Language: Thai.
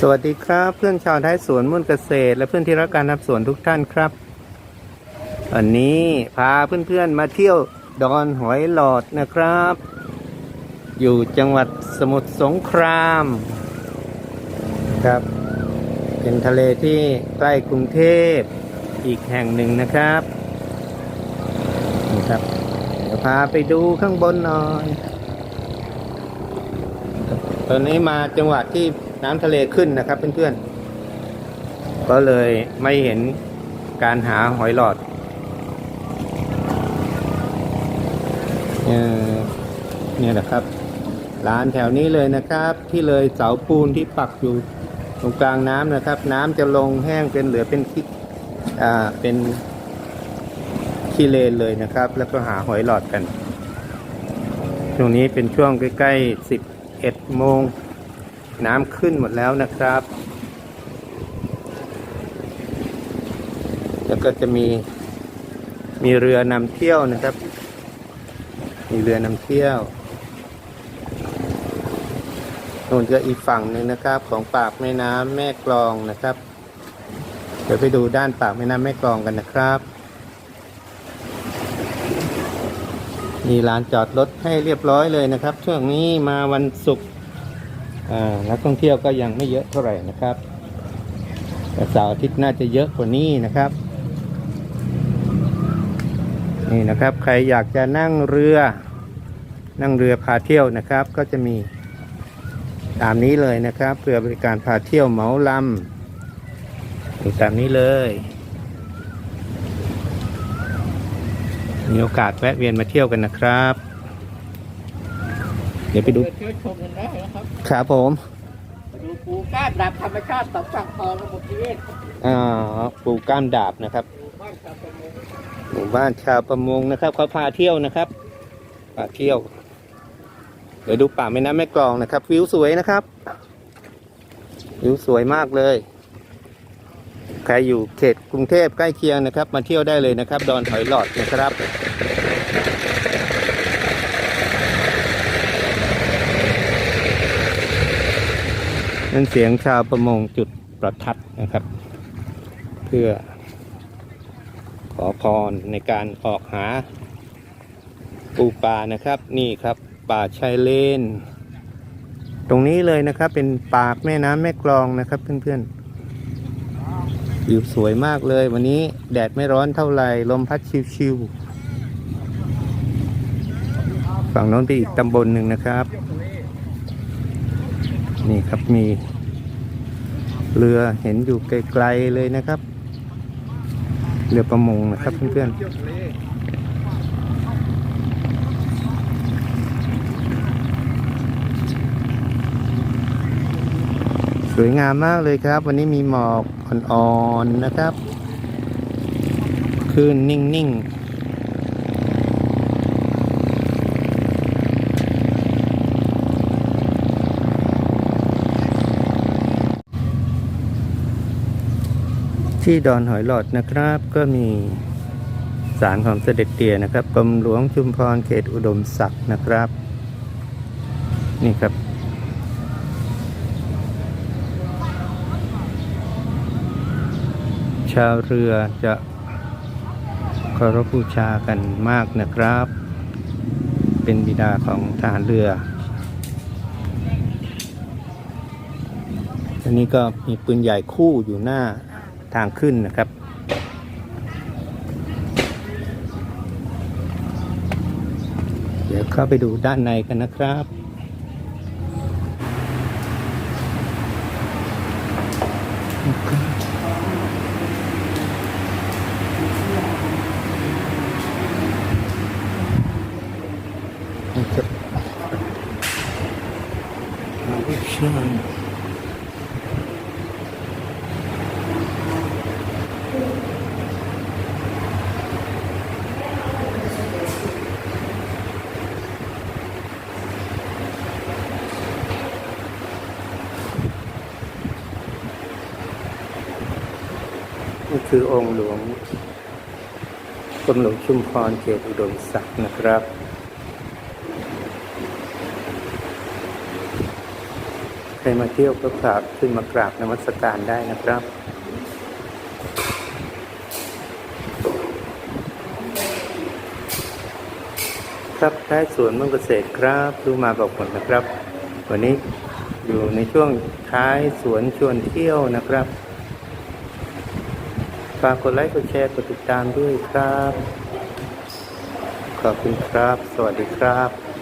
สวัสดีครับเพื่อนชาวท้ายสวนมุ่นเกษตร และเพื่อนที่รักการทำสวนทุกท่านครับวันนี้พาเพื่อนๆมาเที่ยวดอนหอยหลอดนะครับ อยู่จังหวัดสมุทรสงครามครับ เป็นทะเลที่ใกล้กรุงเทพอีกแห่งหนึ่งนะครับนี่ครับเดี๋ยวพาไปดูข้างบนหน่อย ตอนนี้มาจังหวัดที่ น้ำทะเลขึ้นนะครับเพื่อนๆ ก็เลยไม่เห็นการหาหอยหลอดเนี่ยนะครับ ร้านแถวนี้เลยนะครับ ที่เลยเสาปูนที่ปักอยู่ตรงกลางน้ำนะครับ น้ำจะลงแห้งเป็นเหลือเป็นขี้อ่าเป็นขี้เลนเลยนะครับ แล้วก็หาหอยหลอดกัน ช่วงนี้เป็นช่วงใกล้ๆสิบเอ็ดโมง น้ำขึ้นหมดแล้วนะครับ แล้วก็จะมีมีเรือนำเที่ยวนะครับ มีเรือนำเที่ยวนู่นก็อีกฝั่งหนึ่งนะครับ ของปากแม่น้ำแม่กลองนะครับ เดี๋ยวไปดูด้านปากแม่น้ำแม่กลองกันนะครับมีลานจอดรถให้เรียบร้อยเลยนะครับ ช่วงนี้มาวันศุกร์ นักท่องเที่ยวก็ยังไม่เยอะเท่าไหร่นะครับแต่เสาร์อาทิตย์น่าจะเยอะกว่านี้นะครับ นี่นะครับใครอยากจะนั่งเรือ นั่งเรือพาเที่ยวนะครับ ก็จะมีตามนี้เลยนะครับเรือบริการพาเที่ยวเหมาลำมีตามนี้เลย มีโอกาสแวะเวียนมาเที่ยวกันนะครับ เดี๋ยวไปดูเปิดช่วยชมกันได้นะครับครับผมมาดูปูก้านดับธรรมชาติสองฝั่งคลองระบบนิเวศอ่าปลูกก้ามดาบนะครับหมู่บ้านชาวประมงหมู่บ้านชาวประมงนะครับเขาพาเที่ยวนะครับพาเที่ยว เดี๋ยวดูป่าแม่น้ำแม่กลองนะครับ วิวสวยนะครับ วิวสวยมากเลยใครอยู่เขตกรุงเทพใกล้เคียงนะครับ มาเที่ยวได้เลยนะครับ ดอนหอยหลอดนะครับ นั่นเสียงชาวประมงจุดประทัดนะครับ เพื่อขอพรในการออกหาปูปลานะครับ นี่ครับป่าชายเลน ตรงนี้เลยนะครับ เป็นปากแม่น้ำแม่กลองนะครับ เพื่อนๆวิวสวยมากเลย วันนี้แดดไม่ร้อนเท่าไหร่ลมพัดชิวๆฝั่งโน้นไปอีกตำบลหนึ่งนะครับ นี่ครับมีเรือเห็นอยู่ไกลๆเลยนะครับ เรือประมงนะครับเพื่อนๆสวยงามมากเลยครับ วันนี้มีหมอกอ่อนๆนะครับคลื่นนิ่งๆ ที่ดอนหอยหลอดนะครับ ก็มีศาลของเสด็จเตี่ยนะครับกรมหลวงชุมพรเขตอุดมศักดิ์นะครับ นี่ครับชาวเรือจะเคารพบูชากันมากนะครับ เป็นบิดาของทหารเรืออันนี้ก็มีปืนใหญ่คู่อยู่หน้า ทางขึ้นนะครับ เดี๋ยวเข้าไปดูด้านในกันนะครับนะครับใช่ นี่คือองค์หลวงกรมหลวงชุมพรเขตอุดมศักดิ์นะครับ ใครมาเที่ยวก็กราบขึ้นมากราบนมัสการได้นะครับครับท้ายสวนเมืองเกษตรครับดูมาบอกผลนะครับ วันนี้อยู่ในช่วงท้ายสวนชวนเที่ยวนะครับ ฝากกดไลค์กดแชร์กดติดตามด้วยครับ ขอบคุณครับ สวัสดีครับ